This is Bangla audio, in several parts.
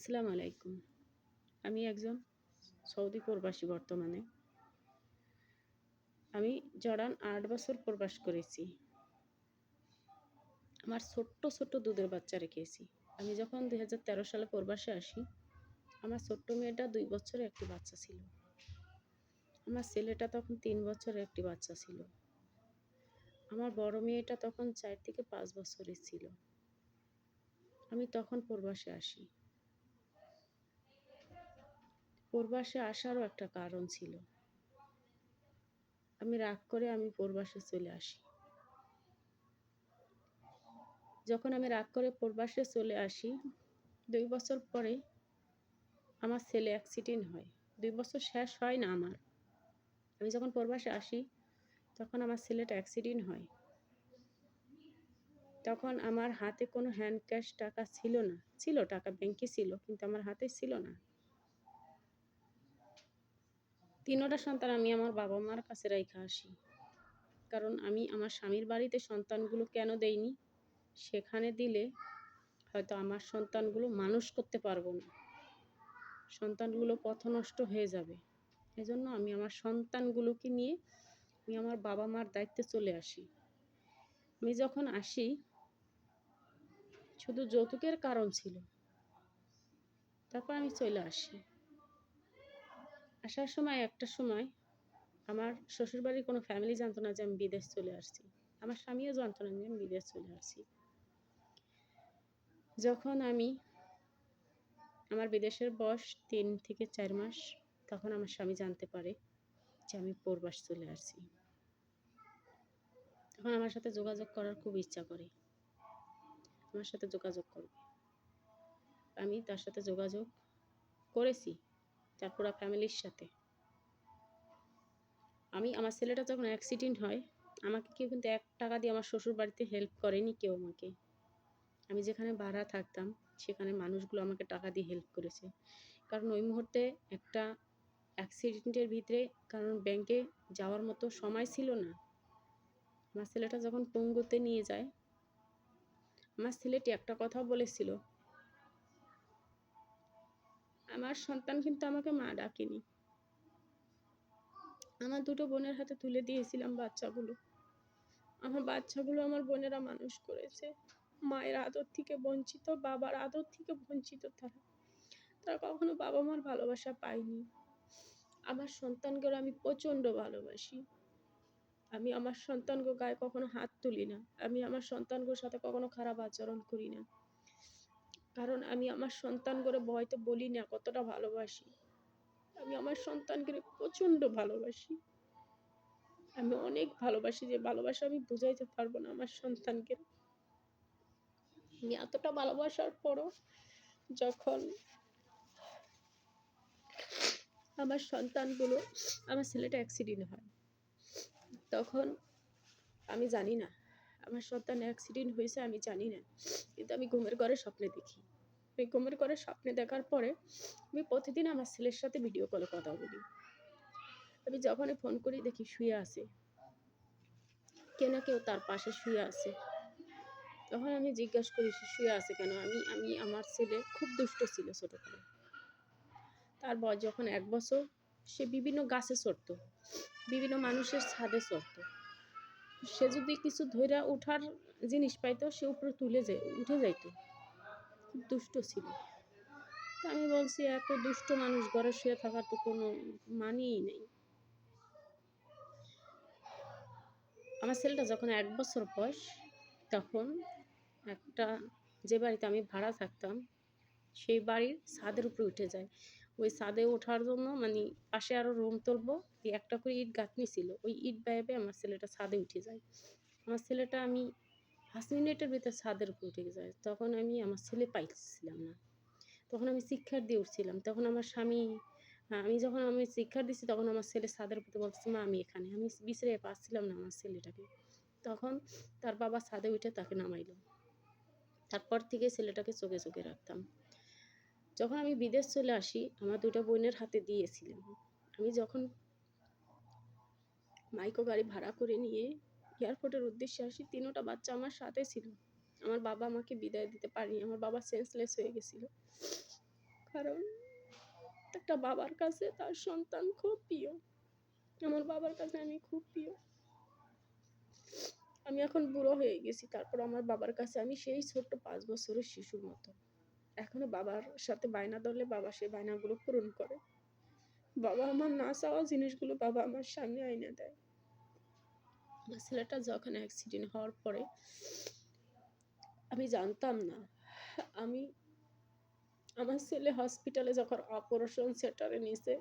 আসসালামু আলাইকুম। আমি একজন সৌদি প্রবাসী বর্তমানে। আমি জর্ডান আট বছর প্রবাস করেছি। আমার ছোট্ট ছোট্ট দুধের বাচ্চা রেখেছি। আমি যখন দুই হাজার তেরো সালে প্রবাসে আসি, আমার ছোট্ট মেয়েটা দুই বছরের একটি বাচ্চা ছিল। আমার ছেলেটা তখন তিন বছরের একটি বাচ্চা ছিল। আমার বড় মেয়েটা তখন চার থেকে পাঁচ বছরের ছিল। আমি তখন প্রবাসে আসি। প্রবাসে আসারও একটা কারণ ছিল। আমি রাগ করে আমি প্রবাসে চলে আসি। যখন আমি রাগ করে প্রবাসে চলে আসি, দুই বছর পরে আমার ছেলে অ্যাক্সিডেন্ট হয়। দুই বছর শেষ হয় না আমার। আমি যখন প্রবাসে আসি, তখন আমার ছেলেটা অ্যাক্সিডেন্ট হয়। তখন আমার হাতে কোনো হ্যান্ড ক্যাশ টাকা ছিল না। ছিল, টাকা ব্যাংকে ছিল, কিন্তু আমার হাতে ছিল না। তিনোটা সন্তান আমি আমার বাবা মার কাছে রেখে আসি। কারণ আমি আমার স্বামীর বাড়িতে সন্তানগুলো কেন দেইনি? সেখানে দিলে হয়তো আমার সন্তানগুলো মানুষ করতে পারব না। সন্তানগুলো পথনষ্ট হয়ে যাবে। এজন্য আমি আমার সন্তানগুলোকে নিয়ে আমি আমার বাবা মার দায়িত্বে চলে আসি। আমি যখন আসি, শুধু যৌতুকের কারণ ছিল। তারপর আমি চলে আসি। আসার সময় একটা সময় আমার শ্বশুরবাড়ির কোনো ফ্যামিলি জানতো না যে আমি বিদেশ চলে আসছি। আমার স্বামীও জানতো না যে আমি বিদেশ চলে আসছি। যখন আমি আমার বিদেশের বয়স তিন থেকে চার মাস, তখন আমার স্বামী জানতে পারে যে আমি প্রবাস চলে আসছি। তখন আমার সাথে যোগাযোগ করার খুব ইচ্ছা করে। আমার সাথে যোগাযোগ করবে। আমি তার সাথে যোগাযোগ করেছি। তার পুরো ফ্যামিলির সাথে। আমি, আমার ছেলেটা যখন অ্যাক্সিডেন্ট হয়, আমাকে কেউ কিন্তু এক টাকা দিয়ে আমার শ্বশুর বাড়িতে হেল্প করেনি কেউ আমাকে। আমি যেখানে ভাড়া থাকতাম, সেখানে মানুষগুলো আমাকে টাকা দিয়ে হেল্প করেছে। কারণ ওই মুহূর্তে একটা অ্যাক্সিডেন্টের ভিতরে কারণ ব্যাংকে যাওয়ার মতো সময় ছিল না। আমার ছেলেটা যখন পঙ্গুতে নিয়ে যায়, আমার ছেলেটি একটা কথা বলেছিল আমার সন্তান কিন্তু আমাকে মা ডাকেনি। আমার দুটো বোনের হাতে তুলে দিয়েছিলাম বাচ্চাগুলো। আমার বাচ্চাগুলো আমার বোনেরা মানুষ করেছে। মায়ের আদর থেকে বঞ্চিত, বাবার আদর থেকে বঞ্চিত তারা। তারা কখনো বাবা মার ভালোবাসা পায়নি। আমার সন্তানগুলো আমি প্রচণ্ড ভালোবাসি। আমি আমার সন্তানগো গায়ে কখনো হাত তুলি না। আমি আমার সন্তানগুলোর সাথে কখনো খারাপ আচরণ করি না। কারণ আমি আমার সন্তানগুলো ভয়তো বলি না কতটা ভালোবাসি। আমি আমার সন্তানকে প্রচণ্ড ভালোবাসি। আমি অনেক ভালোবাসি যে ভালোবাসা আমি বুঝাইতে পারব না আমার সন্তানকে। আমি এতটা ভালোবাসার পরও যখন আমার সন্তানগুলো আমার ছেলেটা অ্যাক্সিডেন্ট হয়, তখন আমি জানি না। আমার সন্তান অ্যাক্সিডেন্ট হয়েছে আমি জানি না। কিন্তু আমি ঘুমের ঘরে স্বপ্নে দেখি। ঘুমের ঘরে স্বপ্নে দেখার পরে আমি প্রতিদিন আমার ছেলের সাথে ভিডিও কলে কথা বলি। আমি যখনই ফোন করি, দেখি শুয়ে আছে। কেন কেউ তার পাশে শুয়ে আছে? তখন আমি জিজ্ঞাসা করি, সে শুয়ে আছে কেন? আমি আমি আমার ছেলে খুব দুষ্ট ছিল ছোটোবেলায় তার বয়স যখন এক বছর, সে বিভিন্ন গাছে চড়তো, বিভিন্ন মানুষের ছাদে চড়তো। সে যদি কিছু ধৈরা ওঠার জিনিস পাইতো, সে উপরে তুলে যায়, উঠে যাইতো। দুষ্ট ছিল। তা আমি বলছি, এত দুষ্ট মানুষ ঘরে শুয়ে থাকার তো কোনো মানেই নেই। আমার ছেলেটা যখন এক বছর বয়স, তখন একটা যে বাড়িতে আমি ভাড়া থাকতাম, সেই বাড়ির ছাদের উপরে উঠে যায়। ওই ছাদে ওঠার জন্য মানে পাশে আরও রুম তুলবো একটা করে ইট গাঁথনি ছিল। ওই ইট বাইবে আমার ছেলেটা ছাদে উঠে যায়। আমার ছেলেটা আমি পাঁচ মিনিটের ভিতরে ছাদের উপর উঠে যায় তখন আমি আমার ছেলে পাইছিলাম না। তখন আমি শিক্ষার দিয়ে উঠছিলাম। তখন আমার স্বামী আমি যখন আমি শিক্ষার দিচ্ছি তখন আমার ছেলে ছাদের উপরে বলছে মা, আমি এখানে। আমি বিছড়ে পাচ্ছিলাম না আমার ছেলেটাকে। তখন তার বাবা ছাদে উঠে তাকে নামাইলো। তারপর থেকে ছেলেটাকে চোখে চোখে রাখতাম। যখন আমি বিদেশ চলে আসি, আমার দুটো বোনের হাতে দিয়েছিলাম। আমি যখন মাইকো গাড়ি ভাড়া করে নিয়ে এয়ারপোর্টের উদ্দেশ্যে আসি, তিনোটা বাচ্চা আমার সাথে ছিল। আমার বাবা আমাকে বিদায় দিতে পারেনি, আমার বাবা সেন্সলেস হয়ে গেছিল। কারণ একটা বাবার কাছে তার সন্তান খুব প্রিয়। আমার বাবার কাছে আমি খুব প্রিয়। আমি এখন বুড়ো হয়ে গেছি, তারপর আমার বাবার কাছে আমি সেই ছোট্ট পাঁচ বছরের শিশুর মতো। এখনও বাবার সাথে বায়না ধরলে বাবা সেই বায়নাগুলো পূরণ করে। বাবা আমার না চাওয়া জিনিসগুলো বাবা আমার সামনে আইনা দেয়। আমার ছেলেটা যখন অ্যাক্সিডেন্ট হওয়ার পরে, আমি জানতাম না। আমি, আমার ছেলে হসপিটালে যখন অপারেশন সেন্টারে নিছে,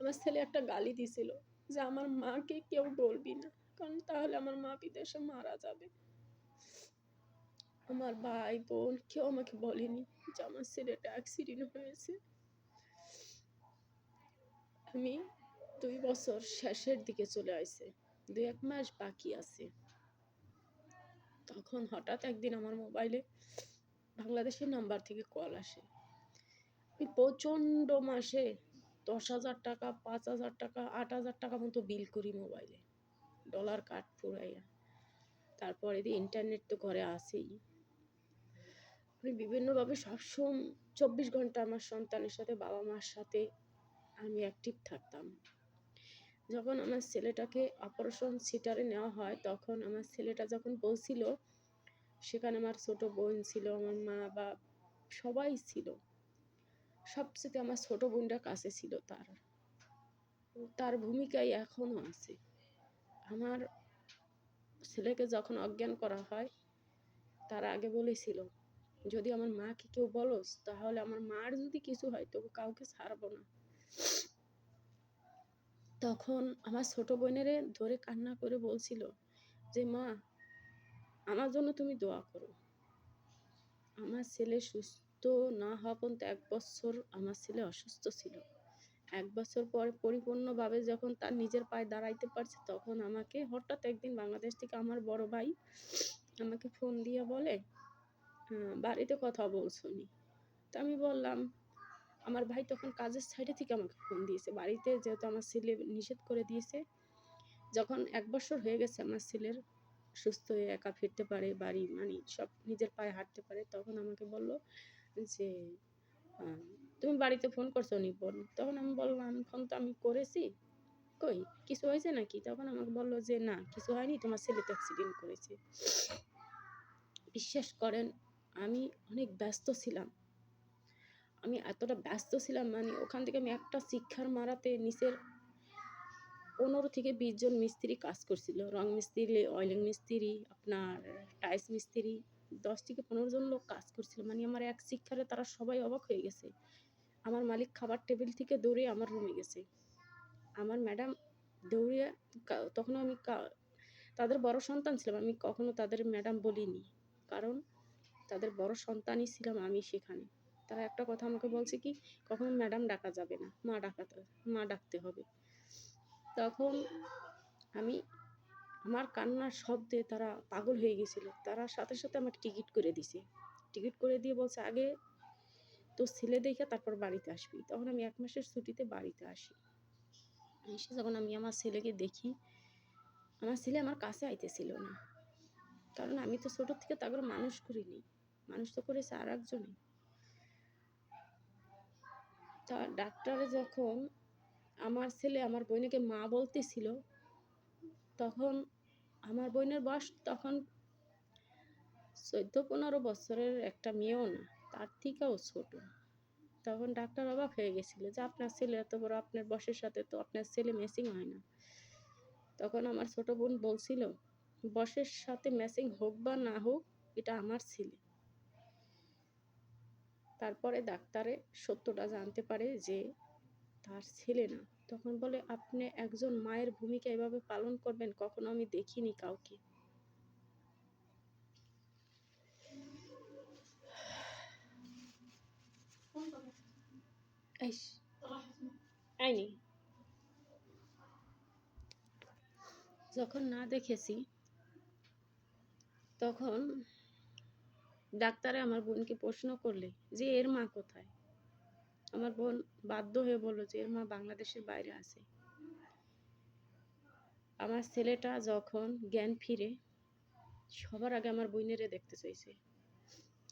আমার ছেলে একটা গালি দিছিল যে আমার মাকে কেউ বলবি না, কারণ তাহলে আমার মা বিদেশে মারা যাবে। আমার ভাই বোন কেউ আমাকে বলেনি যে আমার ছেলেটা অ্যাক্সিডেন্ট হয়েছে। আমি দুই বছর শেষের দিকে চলে আসছে দুই এক মাস বাকি আছে। তখন হঠাৎ একদিন আমার মোবাইলে বাংলাদেশের নাম্বার থেকে কল আসে। আমি প্রচণ্ড মাসে দশ হাজার টাকা, পাঁচ হাজার টাকা, আট হাজার টাকা মতো বিল করি মোবাইলে। ডলার কার্ড পুরাইয়া। তারপরে দিয়ে ইন্টারনেট তো ঘরে আসেই আমি বিভিন্নভাবে সবসময় চব্বিশ ঘণ্টা আমার সন্তানের সাথে বাবা মার সাথে আমি অ্যাক্টিভ থাকতাম। যখন আমার ছেলেটাকে অপারেশন সিটারে নেওয়া হয়, তখন আমার ছেলেটা যখন বলছিল, সেখানে আমার ছোট বোন ছিল, আমার মা বা সবাই ছিল। সবচেয়ে আমার ছোট বোনটা কাছে ছিল তার। তার ভূমিকাই এখনও আছে। আমার ছেলেকে যখন অজ্ঞান করা হয়, তার আগে বলেছিল, যদি আমার মাকে কেউ বলস তাহলে আমার মার যদি কিছু হয় তবু কাউকে ছাড়বো না। তখন আমার ছোট বোনেরে ধরে কান্না করে বলছিল যে মা আমার জন্য তুমি দোয়া করো। আমার ছেলে সুস্থ না হওয়া পর্যন্ত এক বছর আমার ছেলে অসুস্থ ছিল। এক বছর পর পরিপূর্ণভাবে যখন তার নিজের পায়ে দাঁড়াইতে পারছে তখন আমাকে হঠাৎ একদিন বাংলাদেশ থেকে আমার বড় ভাই আমাকে ফোন দিয়ে বলে "আহ, বাড়িতে কথা বলছো নি? তা আমি বললাম আমার ভাই তখন কাজের সাইডে থেকে আমাকে ফোন দিয়েছে। বাড়িতে যেহেতু আমার ছেলে নিষেধ করে দিয়েছে, যখন এক বছর হয়ে গেছে আমার ছেলের সুস্থ হয়ে একা ফিরতে পারে, বাড়ি মানে সব নিজের পায়ে হাঁটতে পারে, তখন আমাকে বলল যে তুমি বাড়িতে ফোন করছ নি বোন তখন আমি বললাম ফোন তো আমি করেছি। কই, কিছু হয়েছে নাকি? তখন আমাকে বলল যে, না, কিছু হয়নি, তোমার ছেলে তো অ্যাক্সিডেন্ট করেছে। বিশ্বাস করেন, আমি অনেক ব্যস্ত ছিলাম। আমি এতটা ব্যস্ত ছিলাম মানে ওখান থেকে আমি একটা শিক্ষার মারাতে নিচের পনেরো থেকে বিশ জন মিস্ত্রি কাজ করছিল। রং মিস্ত্রি অয়েলিং মিস্ত্রি, আপনার টাইলস মিস্ত্রি, দশ থেকে পনেরো জন লোক কাজ করছিল। মানে আমার এক শিক্ষারে তারা সবাই অবাক হয়ে গেছে। আমার মালিক খাবার টেবিল থেকে দৌড়ে আমার রুমে গেছে। আমার ম্যাডাম দৌড়ে তখন আমি তাদের বড় সন্তান ছিলাম। আমি কখনো তাদের ম্যাডাম বলিনি। কারণ তাদের বড় সন্তানই ছিলাম আমি সেখানে। তারা একটা কথা আমাকে বলছে কি, কখনো ম্যাডাম ডাকা যাবে না, মা ডাকাতে, মা ডাকতে হবে। তখন আমি, আমার কান্নার শব্দে তারা পাগল হয়ে গেছিল। তারা সাথে সাথে আমাকে টিকিট করে দিছে। টিকিট করে দিয়ে বলছে, আগে তো ছেলে দেখে তারপর বাড়িতে আসবি। তখন আমি এক মাসের ছুটিতে বাড়িতে আসি। এসে যখন আমি আমার ছেলেকে দেখি, আমার ছেলে আমার কাছে আইতেছিল না। কারণ আমি তো ছোট থেকে তারপরে মানুষ করিনি। মানুষ তো করেছে আর একজনে তা ডাক্তারে যখন আমার ছেলে আমার বোনকে মা বলতেছিল, তখন আমার বোনের বয়স তখন চোদ্দ পনেরো বছরের একটা মেয়েও না, তার থেকেও ছোট। তখন ডাক্তার অবাক হয়ে গেছিল যে আপনার ছেলে এত বড়, আপনার বয়সের সাথে তো আপনার ছেলে ম্যাচিং হয় না। তখন আমার ছোট বোন বলছিল, বয়সের সাথে ম্যাচিং হোক বা না হোক, এটা আমার ছেলে। তারপরে ডাক্তারে সত্যটা জানতে পারে যে তার ছেলে না। তখন বলে আপনি একজন মায়ের ভূমিকা এভাবে পালন করবেন? কখনো আমি দেখিনি কাউকে। আইনি যখন না দেখেছি তখন ডাক্তারে আমার বোনকে প্রশ্ন করলে যে এর মা কোথায়? আমার বোন বাধ্য হয়ে বলল যে এর মা বাংলাদেশের বাইরে আছে। আমার ছেলেটা যখন জ্ঞান ফিরে, সবার আগে আমার বোনেরে দেখতে চাইছে।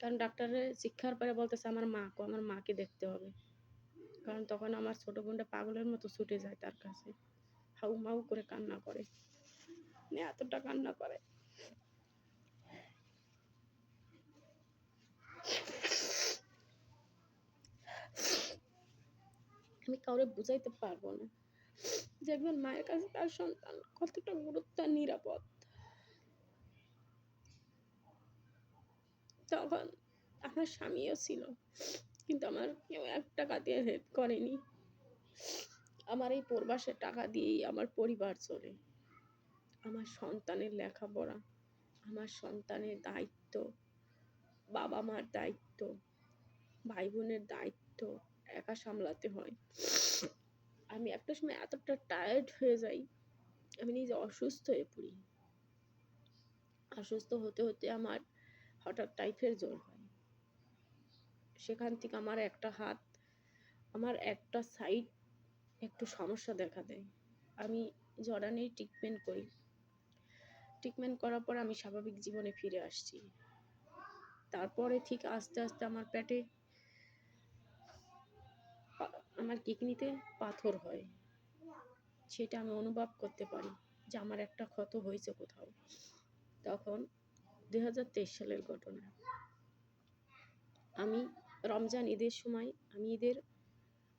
কারণ ডাক্তারের শিক্ষার পরে বলতেছে, আমার মাকে আমার মাকে দেখতে হবে। কারণ তখন আমার ছোট বোনটা পাগলের মতো ছুটে যায় তার কাছে। হাউ মাউ করে কান্না করে। এতটা কান্না করে। আমি কাউরে বুঝাইতে পারব না। যে একজন মায়ের কাছে তার সন্তান কতটা গুরুত্ব নিরাপদ। তখন আমার স্বামীও ছিল, কিন্তু আমার কেউ এক টাকা দিয়ে হেল্প করেনি। আমার এই প্রবাসের টাকা দিয়েই আমার পরিবার চলে। আমার সন্তানের লেখাপড়া, আমার সন্তানের দায়িত্ব বাবা মার দায়িত্ব ভাই বোনের দায়িত্ব একা সামলাতে হয়। আমি একটা সময় এতটা টায়ার্ড হয়ে যাই, আমি নিজে অসুস্থ হয়ে পড়ি। অসুস্থ হতে হতে আমার হঠাৎ টাইফের জ্বর হয়। সেখান থেকে আমার একটা হাত, আমার একটা সাইড একটু সমস্যা দেখা দেয়। আমি জর্ডানেই ট্রিটমেন্ট করি। ট্রিটমেন্ট করার পর আমি স্বাভাবিক জীবনে ফিরে আসছি। তারপরে ঠিক আস্তে আস্তে আমার পেটে আমার কিডনিতে পাথর হয়। সেটা আমি অনুভব করতে পারি যে আমার একটা ক্ষত হয়েছে কোথাও। তখন দুই হাজার তেইশ সালের ঘটনা। আমি রমজান ঈদের সময় আমি ঈদের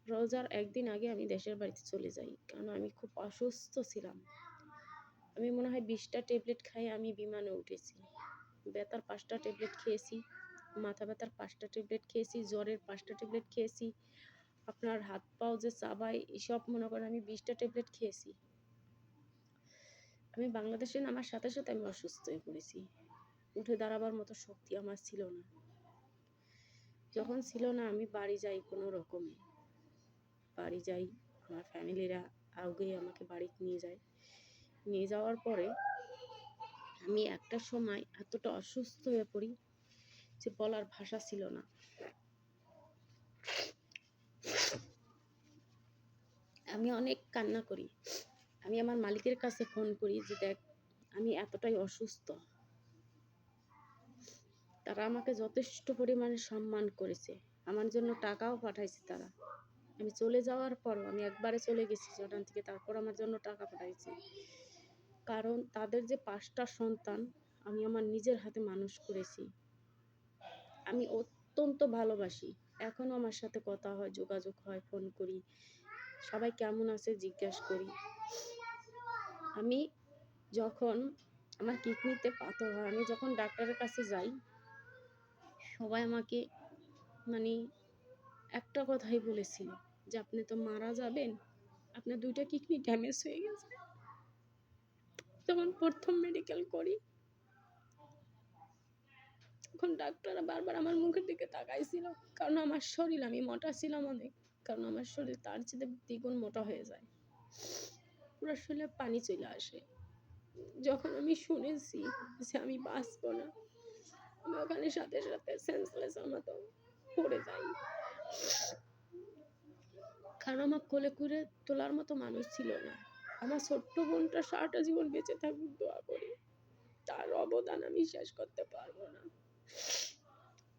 রোজার একদিন আগে আমি দেশের বাড়িতে চলে যাই কারণ আমি খুব অসুস্থ ছিলাম। আমি মনে হয় বিশটা ট্যাবলেট খাই আমি বিমানে উঠেছি। ব্যথার পাঁচটা ট্যাবলেট খেয়েছি, মাথা ব্যথার পাঁচটা ট্যাবলেট খেয়েছি, জ্বরের পাঁচটা ট্যাবলেট খেয়েছি আপনার হাত পাও যে চাবাই, এসব মনে করেন আমি বিশটা ট্যাবলেট খেয়েছি। আমি বাংলাদেশে নামার সাথে সাথে আমি অসুস্থ হয়ে পড়েছি। উঠে দাঁড়াবার মতো শক্তি আমার ছিল না। যখন ছিল না, আমি বাড়ি যাই কোনো রকমে। বাড়ি যাই, আমার ফ্যামিলিরা আগে আমাকে বাড়িতে নিয়ে যায়। নিয়ে যাওয়ার পরে আমি একটা সময় এতটা অসুস্থ হয়ে পড়ি যে বলার ভাষা ছিল না। আমি অনেক কান্না করি। আমি আমার মালিকের কাছে ফোন করি যে, দেখ, আমি এতটাই অসুস্থ। তারা আমাকে যথেষ্ট পরিমাণে সম্মান করেছে। আমার জন্য টাকাও পাঠাইছে তারা। আমি চলে যাওয়ার পরও আমি একবারে চলে গেছি জর্ডান থেকে, তারপর আমার জন্য টাকা পাঠাইছে। কারণ তাদের যে পাঁচটা সন্তান, আমি আমার নিজের হাতে মানুষ করেছি। আমি অত্যন্ত ভালোবাসি। এখনও আমার সাথে কথা হয়, যোগাযোগ হয়, ফোন করি। সবাই কেমন আছে জিজ্ঞাসা করি। আমি যখন আমার কিডনিতে পাথর হয়, আমি যখন ডাক্তারের কাছে যাই, সবাই আমাকে মানে একটা কথাই বলেছিল যে, আপনি তো মারা যাবেন, আপনার দুইটা কিডনি ড্যামেজ হয়ে গেছে। যখন প্রথম মেডিকেল করি, তখন ডাক্তাররা বারবার আমার মুখের দিকে তাকাইছিল, কারণ আমার শরীর আমি মোটা ছিলাম অনেক। কারণ আমার শরীর তার চেয়ে দ্বিগুণ মোটা হয়ে যায়। পুরো শরীরে পানি চলে আসে। যখন আমি শুনেছি যে আমি বাঁচবো না, আমি ওখানে সাথে সাথে সেন্সলেসের মতো পড়ে যাই। কারণ আমার কোলে করে তোলার মতো মানুষ ছিল না। আমার ছোট্ট বোনটা সারাটা জীবন বেঁচে থাকুক দোয়া করি। তার অবদান আমি শেষ করতে পারব না।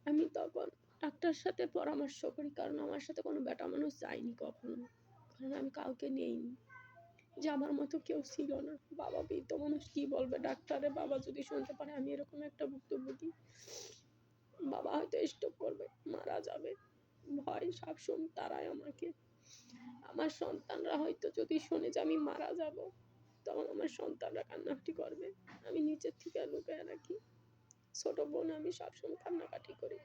আমি তখন ডাক্তার সাথে পরামর্শ করি, কারণ আমার সাথে কোনো বেটা মানুষ যায়নি কখনো। কারণ আমি কাউকে নেইনি। যে আমার মতো কেউ ছিল না। বাবা বৃদ্ধ মানুষ, কি বলবে ডাক্তারে বাবা যদি শুনতে পারে আমি এরকম একটা ভুক্তভোগী? বাবা হয়তো স্টপ করবে, মারা যাবে। ভয় সবসময় তারাই আমাকে। আমার সন্তানরা হয়তো যদি শোনে যে আমি মারা যাব, তখন আমার সন্তানরা কান্নাকাটি করবে। আমি নিচের থেকে লুকায় রাখি। ছোট বোন, আমি সবসময় কান্নাকাটি করি।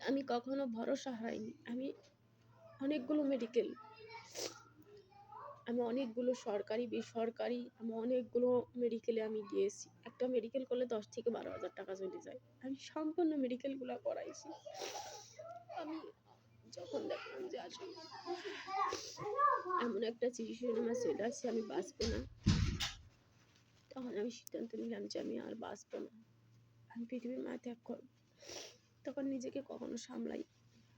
আমি কখনো ভরসা হয়নি আমি অনেকগুলো মেডিকেল আমি অনেকগুলো সরকারি, বেসরকারি, আমি অনেকগুলো মেডিকেলে আমি গিয়েছি। একটা মেডিকেল করলে দশ থেকে বারো হাজার টাকা চলে যায়। আমি সম্পূর্ণ মেডিকেলগুলো করাইছি। আমি যখন দেখলাম যে আসলে এমন একটা সিচুয়েশন আমার চলে আসছে, আমি বাঁচবো না। তখন আমি সিদ্ধান্ত নিলাম যে আমি আর বাঁচবো না। পৃথিবীর মায়া ত্যাগ করব তখন নিজেকে কখনো সামলাই,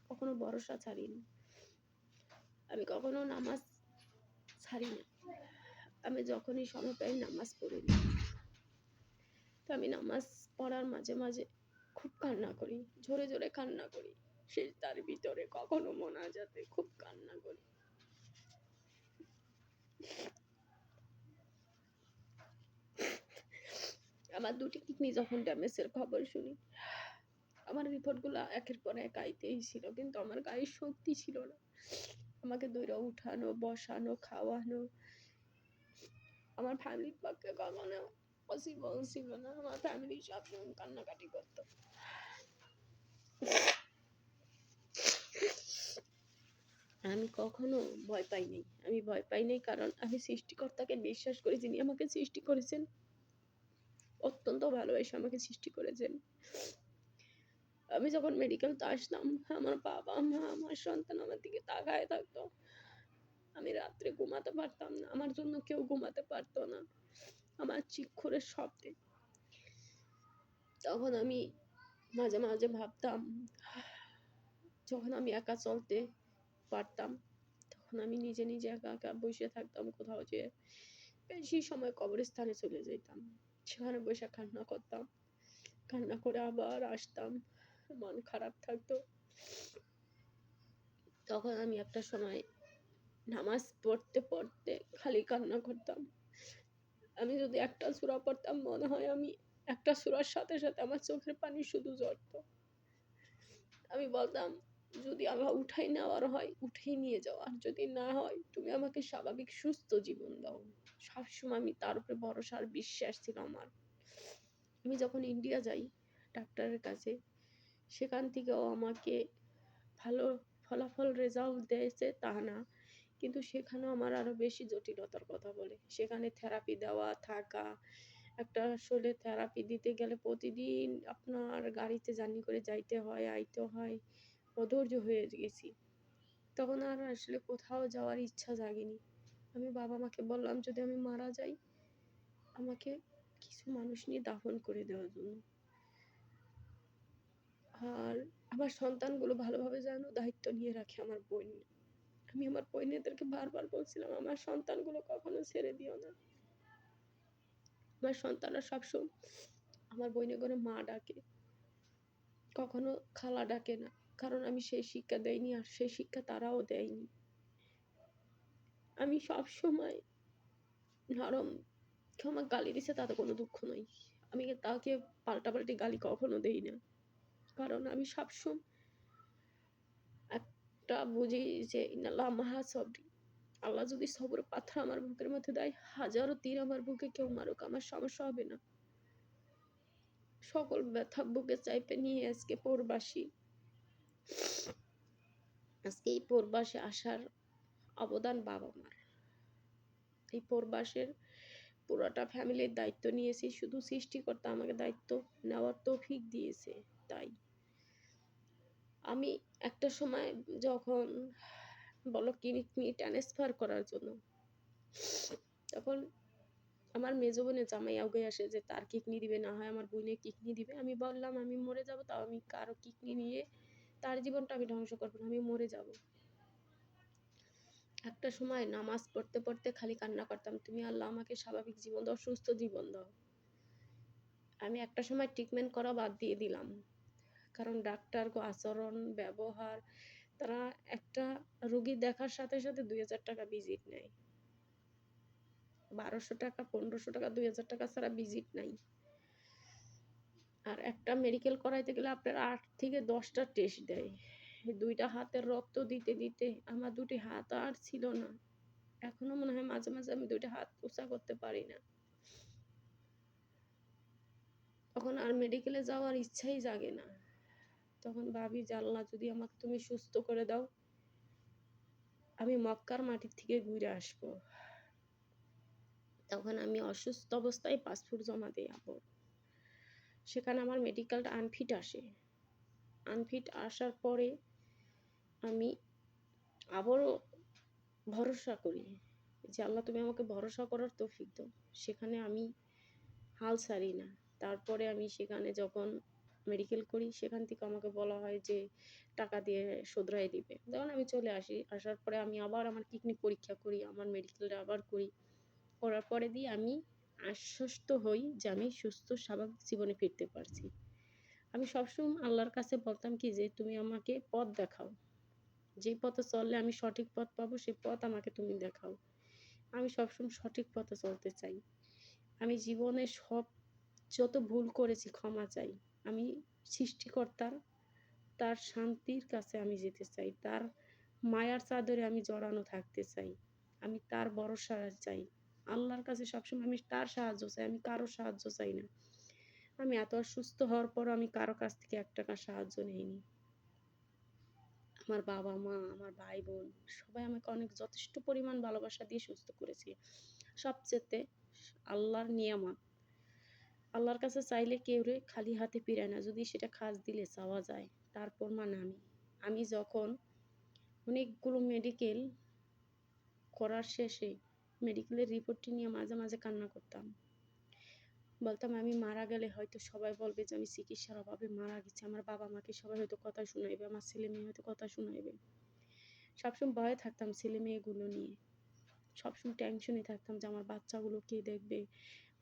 কখনো ভরসা ছাড়ি ছাড়িনি। আমি কখনো নামাজ ছাড়ি না আমি যখনই সময় পাই নামাজ পড়ি না। তো আমি নামাজ পড়ার মাঝে মাঝে খুব কান্না করি, জোরে জোরে কান্না করি। সে তার ভিতরে কখনো মোনাজাতে খুব কান্না করি। আমার দুটি কিডনি যখন ড্যামেজের খবর শুনি, আমার রিপোর্টগুলো একের পর এক আইতেই ছিল, কিন্তু আমার গায়ে শক্তি ছিল না। আমাকে দৌড়া উঠানো, বসানো, খাওয়ানো, আমার ফ্যামিলির পক্ষে কখনো পসিবল ছিল না। আমার ফ্যামিলি সব কান্নাকাটি করতো। আমি কখনো ভয় পাই নাই আমি ভয় পাই নাই কারণ আমি সৃষ্টিকর্তাকে বিশ্বাস করি যিনি আমাকে সৃষ্টি করেছেন। অত্যন্ত ভালোবেসে আমাকে সৃষ্টি করেছেন। আমি যখন মেডিকেলতে আসতাম, আমার বাবা, মা, আমার সন্তান আমার দিকে তাকায় থাকতো। আমি রাত্রে ঘুমাতে পারতাম না, আমার জন্য কেউ ঘুমাতে পারতো না। আমার চিক্ষুরের শব্দে তখন আমি মাঝে মাঝে ভাবতাম, যখন আমি একা চলতে পারতাম, তখন আমি নিজে নিজে একা একা বসে থাকতাম কোথাও যে বেশি সময় কবরস্থানে চলে যেতাম। সেখানে বসে কান্না করতাম। কান্না করে আবার আসতাম। মন খারাপ থাকতো। তখন আমি একটা সময় নামাজ পড়তে পড়তে খালি কান্না করতাম। আমি যদি একটা সুরা পড়তাম, মনে হয় আমি একটা সুরার সাথে সাথে আমার চোখের পানি শুধু ঝরতো আমি বলতাম, যদি আমার উঠাই নেওয়ার হয়, উঠেই নিয়ে যাও। আর যদি না হয়, তুমি আমাকে স্বাভাবিক সুস্থ জীবন দাও। সবসময় আমি তার উপরে ভরসা আর বিশ্বাস ছিল আমার। আমি যখন ইন্ডিয়া যাই ডাক্তারের কাছে, সেখান থেকেও আমাকে ভালো ফলাফল রেজাল্ট দিয়েছে তা না। কিন্তু সেখানেও আমার আরও বেশি জটিলতার কথা বলে। সেখানে থেরাপি দেওয়া, থাকা, একটা আসলে থেরাপি দিতে গেলে প্রতিদিন আপনার গাড়িতে জার্নি করে যাইতে হয়, আইতে হয়, অধৈর্য হয়ে গেছি। তখন আর আসলে কোথাও যাওয়ার ইচ্ছা জাগেনি। আমি বাবা মাকে বললাম, যদি আমি মারা যাই, আমাকে কিছু মানুষ নিয়ে দাফন করে দেওয়ার জন্য। আর আমার সন্তানগুলো ভালোভাবে যেন দায়িত্ব নিয়ে রাখে আমার বোন। আমি আমার বোনেদেরকে বারবার বলছিলাম, আমার সন্তানগুলো কখনো ছেড়ে দিও না। আমার সন্তানরা সবসময় আমার বইনে করে মা ডাকে, কখনো খালা ডাকে না, কারণ আমি সেই শিক্ষা দেয়নি আর সেই শিক্ষা তারাও দেয়নি। আমি সব সময় নরম আমার গালি দিছে, তাতে কোনো দুঃখ নয় আমি তাকে পাল্টাপাল্টি গালি কখনো দেই না। কারণ আমি সবসময় একটা বুঝি যে ইনাল্লাহ মাহা সবরি আল্লাহ যদি সবর পাথর আমার বুকের মধ্যে দেয়, হাজারো তীর আমার বুকে কেউ মারুক, আমার সমস্যা হবে না। সকল ব্যথা বুকে চাইপে নিয়ে আজকে পরবাসী, আজকে এই পরবাসে আসার অবদান বাবা মার এই পরবাসের পুরোটা ফ্যামিলির দায়িত্ব নিয়েছি, শুধু সৃষ্টিকর্তা আমাকে দায়িত্ব নেওয়ার তৌফিক দিয়েছে, তাই। আমি একটা সময় যখন বলো কিডনি ট্রান্সফার করার জন্য, তখন আমার মেজো বোনের জামাই আগে আসে যে, তার কিডনি দিবে, না হয় আমার বোনের কিডনি দিবে। আমি বললাম, আমি মরে যাব, তাও আমি কারও কিডনি নিয়ে তার জীবনটা আমি ধ্বংস করব না, আমি মরে যাব। একটা সময় নামাজ পড়তে পড়তে খালি কান্না করতাম, তুমি আল্লাহ আমাকে স্বাভাবিক জীবন দাও, সুস্থ জীবন দাও। আমি একটা সময় ট্রিটমেন্ট করা বাদ দিয়ে দিলাম। কারণ ডাক্তার আচরণ, ব্যবহার, তারা একটা রুগী দেখার সাথে সাথে দুই হাজার টাকা ভিজিট নেয়। বারোশো টাকা, পনেরোশো টাকা, দুই হাজার টাকা ছাড়া ভিজিট নাই। আর একটা মেডিকেল করাইতে গেলে আপনার আট থেকে দশটা টেস্ট দেয়। দুইটা হাতের রক্ত দিতে দিতে আমার দুটি হাত আর ছিল না। এখনও মনে হয় মাঝে মাঝে আমি দুইটা হাত উঁচা করতে পারি না। তখন আর মেডিকেলে যাওয়ার ইচ্ছাই জাগে না। তখন ভাবি আল্লাহ যদি আমাকে তুমি সুস্থ করে দাও, আমি মক্কার মাটির থেকে ঘুরে আসব। তখন আমি অসুস্থ অবস্থায় পাসপোর্ট জমা দিই আবার সেখানে আমার মেডিকেলটা আনফিট আসে। আনফিট আসার পরে আমি আবারও ভরসা করি যে আল্লাহ তুমি আমাকে ভরসা করার তৌফিক দাও। সেখানে আমি হাল ছাড়ি না। তারপরে আমি সেখানে যখন মেডিকেল করি, সেখান থেকে আমাকে বলা হয় যে টাকা দিয়ে শোধরাই দিবে। যখন আমি চলে আসি, আসার পরে আমি আবার আমার কিডনি পরীক্ষা করি, আমার মেডিকেলটা আবার করি। করার পরে দিয়ে আমি আশ্বস্ত হই যে আমি সুস্থ, স্বাভাবিক জীবনে ফিরতে পারছি। আমি সবসময় আল্লাহর কাছে বলতাম কি যে, তুমি আমাকে পথ দেখাও। যেই পথে চললে আমি সঠিক পথ পাবো, সেই পথ আমাকে তুমি দেখাও। আমি সবসময় সঠিক পথে চলতে চাই। আমি জীবনে সব, যত ভুল করেছি ক্ষমা চাই। আমি সৃষ্টিকর্তার তার শান্তির কাছে আমি যেতে চাই। তার মায়ার চাদরে আমি জড়ানো থাকতে চাই। আমি তার ভরসা চাই। আল্লাহর কাছে সবসময় আমি তার সাহায্য চাই। আমি কারও সাহায্য চাই না। আমি এত অসুস্থ হওয়ার পর আমি কারও কাছ থেকে এক টাকা সাহায্য নেইনি। আমার বাবা মা, আমার ভাই বোন সবাই আমাকে অনেক যথেষ্ট পরিমাণ ভালোবাসা দিয়ে সুস্থ করেছে। সবচেয়ে আল্লাহর নিয়ামত। আল্লাহর কাছে চাইলে কেউ রে খালি হাতে ফিরায় না, যদি সেটা খাস দিলে চাওয়া যায়। তার প্রমাণ আমি। আমি যখন অনেকগুলো মেডিকেল করার শেষে মেডিকেলের রিপোর্টটি নিয়ে মাঝে মাঝে কান্না করতাম। বলতাম, আমি মারা গেলে হয়তো সবাই বলবে যে, আমি চিকিৎসার অভাবে মারা গেছি। আমার বাবা মাকে সবাই হয়তো কথা শুনাইবে, আমার ছেলে মেয়ে হয়তো কথা শুনাইবে। সবসময় ভয়ে থাকতাম ছেলে মেয়েগুলো নিয়ে। সবসময় টেনশনে থাকতাম যে, আমার বাচ্চাগুলো কে দেখবে?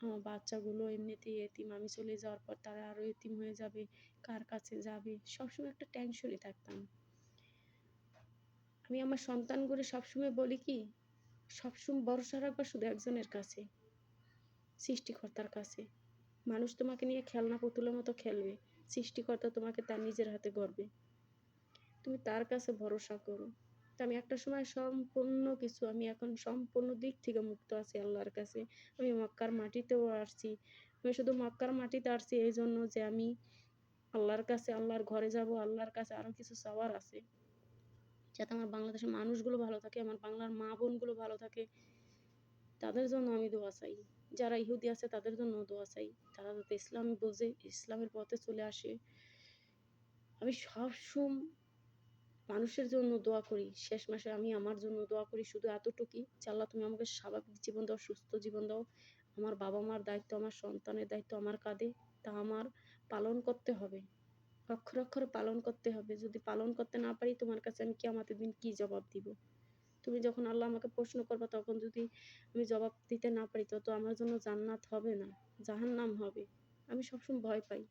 আমার বাচ্চাগুলো এমনিতেই এতিম। আমি চলে যাওয়ার পর তারা আরও এতিম হয়ে যাবে। কার কাছে যাবে? সবসময় একটা টেনশনে থাকতাম। আমি আমার সন্তানগুলো সবসময় বলি কি, সবসময় ভরসা রাখবা শুধু একজনের কাছে। সৃষ্টিকর্তার কাছে। মানুষ তোমাকে নিয়ে খেলনা পুতুলের মতো খেলবে, সৃষ্টিকর্তা তোমাকে তার নিজের হাতে গড়বে। তুমি তার কাছে ভরসা করো। আমি একটা সময় সম্পূর্ণ কিছু, আমি এখন সম্পূর্ণ দিক থেকে মুক্ত আছি আল্লাহর কাছে। আমি মক্কার মাটিতেও আসছি। আমি শুধু মক্কার মাটিতে আসছি এই জন্য যে আমি আল্লাহর কাছে, আল্লাহর ঘরে যাব, আল্লাহর কাছে আরও কিছু চাওয়ার আছে। যাতে আমার বাংলাদেশের মানুষগুলো ভালো থাকে, আমার বাংলার মা বোনগুলো ভালো থাকে। তাদের জন্য আমি দোয়া চাই। যারা ইহুদি আছে, তাদের জন্য দোয়া চাই। তারা যাতে ইসলাম বোঝে ইসলামের পথে চলে আসে। আমি সব সবসময় মানুষের জন্য দোয়া করি। শেষ মাসে আমি আমার জন্য দোয়া করি শুধু এতটুকুই আল্লাহ তুমি আমাকে স্বাভাবিক জীবন দাও, সুস্থ জীবন দাও। আমার বাবা মার দায়িত্ব, আমার সন্তানের দায়িত্ব আমার কাঁধে। তা আমার পালন করতে হবে। অক্ষর অক্ষরে পালন করতে হবে। যদি পালন করতে না পারি, তোমার কাছে আমি কিয়ামতের দিন কি জবাব দিব? তুমি যখন আল্লাহ আমাকে প্রশ্ন করবা, তখন যদি আমি জবাব দিতে না পারি তত আমার জন্য জান্নাত হবে না, জাহান্নাম হবে। আমি সবসময় ভয় পাই।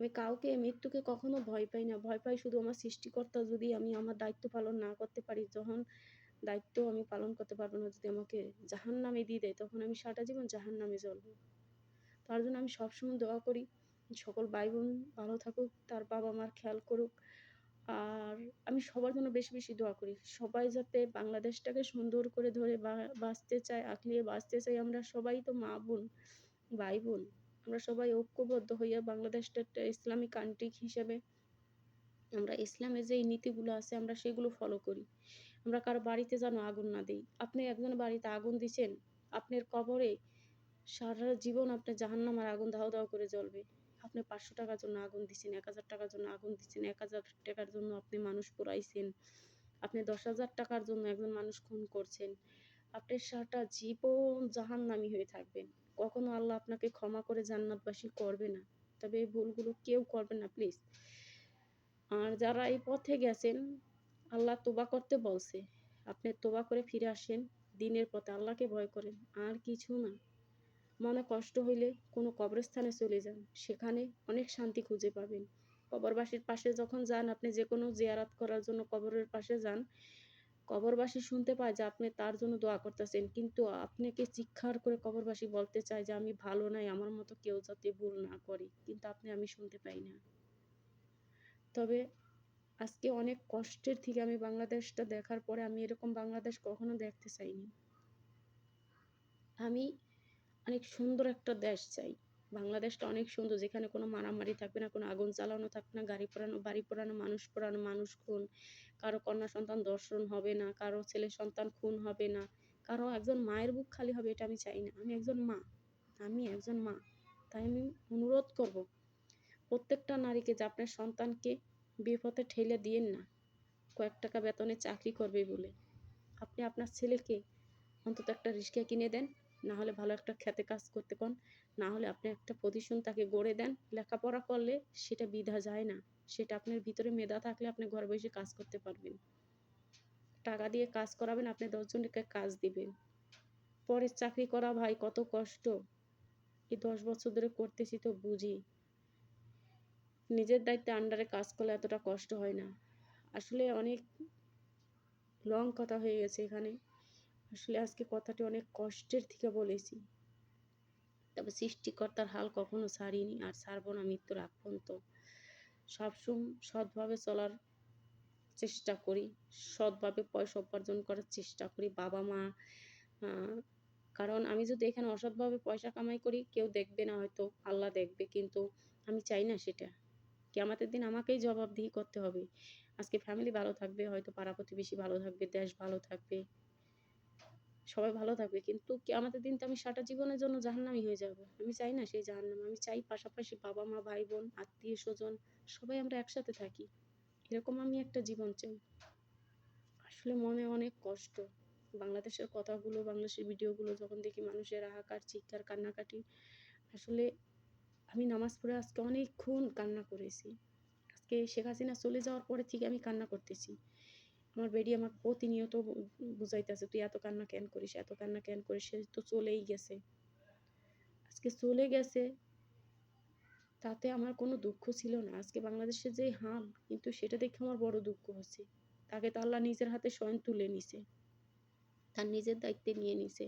আমি কাউকে মৃত্যুকে কখনো ভয় পাই না। ভয় পাই শুধু আমার সৃষ্টিকর্তা যদি আমি আমার দায়িত্ব পালন না করতে পারি, যখন দায়িত্ব আমি পালন করতে পারব না, যদি আমাকে জাহান নামে দিয়ে দেয়, তখন আমি সারাটা জীবন জাহান নামে জ্বলবো তার জন্য আমি সবসময় দোয়া করি। সকল ভাই বোন ভালো থাকুক, তার বাবা মার খেয়াল করুক আর আমি সবার জন্য বেশি বেশি দোয়া করি। সবাই যাতে বাংলাদেশটাকে সুন্দর করে ধরে বাঁচতে চায় আঁকলিয়ে বাঁচতে চাই আমরা সবাই তো মা বোন, ভাই বোন। আমরা সবাই ঐক্যবদ্ধ হইয়া বাংলাদেশটা একটা ইসলামিক কান্ট্রি হিসেবে আমরা ইসলামের যেই নীতিগুলো আছে, আমরা সেগুলো ফলো করি। আমরা কারও বাড়িতে যেন আগুন না দিই। আপনি একজনের বাড়িতে আগুন দিচ্ছেন আপনার কবরে সারা জীবন আপনার জাহান্নামার আগুন দাও দাও করে জ্বলবে। আপনি পাঁচশো টাকার জন্য আগুন দিচ্ছেন, এক হাজার টাকার জন্য আগুন দিচ্ছেন, এক হাজার টাকার জন্য আপনি মানুষ পোড়াইছেন, আপনি দশ হাজার টাকার জন্য একজন মানুষ খুন করছেন, আপনি সারাটা জীবন জাহান্নামি হয়ে থাকবেন। কখনো আল্লাহ আপনাকে ক্ষমা করে জান্নাতবাসী করবে না। তবে এই ভুলগুলো কেউ করবে না প্লিজ আর যারা এই পথে গেছেন, আল্লাহ তোবা করতে বলছে, আপনি তোবা করে ফিরে আসেন, দিনের পথে আল্লাহকে ভয় করেন, আর কিছু না। মনে কষ্ট হইলে কোনো কবরস্থানে চলে যান। সেখানে অনেক শান্তি খুঁজে পাবেন। কবরবাসীর পাশে যখন যান, আপনি যে কোনো জিয়ারাত করার জন্য কবরের পাশে যান। কবরবাসী শুনতে পায় যে আপনি তার জন্য দোয়া করতেছেন। কিন্তু আপনাকে চিৎকার করে কবরবাসী বলতে চায় যে, আমি ভালো নাই, আমার মতো কেউ যাতে ভুল না করে। কিন্তু আপনি, আমি শুনতে পাই না। তবে আজকে অনেক কষ্টের থেকে আমি বাংলাদেশটা দেখার পরে আমি এরকম বাংলাদেশ কখনো দেখতে চাইনি। আমি অনেক সুন্দর একটা দেশ চাই। বাংলাদেশটা অনেক সুন্দর, যেখানে কোনো মারামারি থাকবে না, কোনো আগুন জ্বালানো থাকবে না, গাড়ি পোড়ানো, বাড়ি পোড়ানো, মানুষ পোড়ানো, মানুষ খুন। কারও কন্যা সন্তান দর্শন হবে না, কারও ছেলে সন্তান খুন হবে না, কারও একজন মায়ের বুক খালি হবে, এটা আমি চাই না। আমি একজন মা, আমি একজন মা, তাই আমি অনুরোধ করব, প্রত্যেকটা নারীকে যে আপনার সন্তানকে বিপথে ঠেলে দিয়েন না, কয়েক টাকা বেতনে চাকরি করবে বলে। আপনি আপনার ছেলেকে অন্তত একটা রিক্সা কিনে দেন না হলে ভালো একটা খেতে কাজ করতে পান না হলে আপনি একটা প্রতিষ্ঠান তাকে গড়ে দেন। লেখাপড়া করলে সেটা বিধা যায় না। সেটা আপনার ভিতরে মেধা থাকলে আপনি ঘরে বসে কাজ করতে পারবেন। টাকা দিয়ে কাজ করাবেন, আপনি দশজনকে কাজ দিবেন। পরে চাকরি করা ভাই কত কষ্ট। এই দশ বছর ধরে করতেছি তো বুঝি। নিজের দায়িত্বে আন্ডারে কাজ করলে এতটা কষ্ট হয় না। আসলে অনেক লং কথা হয়ে গেছে এখানে। আসলে আজকে কথাটি অনেক কষ্টের থেকে বলেছি। তবে সৃষ্টিকর্তার হাল কখনো ছাড়িনি, আর ছাড়বো না মৃত্যুর আগ পর্যন্ত। সবসময় সৎভাবে চলার চেষ্টা করি, সৎভাবে পয়সা উপার্জন করার চেষ্টা করি, বাবা মা কারণ আমি যদি এখানে অসৎভাবে পয়সা কামাই করি, কেউ দেখবে না, হয়তো আল্লাহ দেখবে, কিন্তু আমি চাই না সেটা। কেয়ামতের দিন আমাকেই জবাবদিহি করতে হবে। আজকে ফ্যামিলি ভালো থাকবে, হয়তো পাড়া প্রতিবেশী ভালো থাকবে, দেশ ভালো থাকবে। সবাই ভালো থাকবে। কিন্তু কেয়ামতের দিন তো আমি সারা জীবনের জন্য জাহান্নামি হয়ে যাব? আমি চাই না সেই জাহান্নাম। আমি চাই পাশাপাশি বাবা মা ভাই বোন আত্মীয় স্বজন, সবাই আমরা একসাথে থাকি। এরকম আমি একটা জীবন চাই। আসলে মনে অনেক কষ্ট। বাংলাদেশের কথাগুলো, বাংলাদেশের ভিডিওগুলো যখন দেখি মানুষের হাহাকার, চিৎকার, কান্নাকাটি, আসলে আমি নামাজ পড়ে আজকে অনেকক্ষণ কান্না করেছি। আজকে শেখ হাসিনা চলে যাওয়ার পরে থেকে আমি কান্না করতেছি। আমার বেডি আমার প্রতিনিয়ত বুঝাইতেছে, তুই এত কান্না কেন করিস? এত কান্না কেন করিস? সে তো চলেই গেছে। আজকে চলে গেছে, তাতে আমার কোনো দুঃখ ছিল না। আজকে বাংলাদেশে যে হাল কিন্তু সেটা দেখে আমার বড় দুঃখ হচ্ছে। তাকে তো আল্লাহ নিজের হাতে স্বয়ং তুলে নিছে। তার নিজের দায়িত্বে নিয়ে নিছে।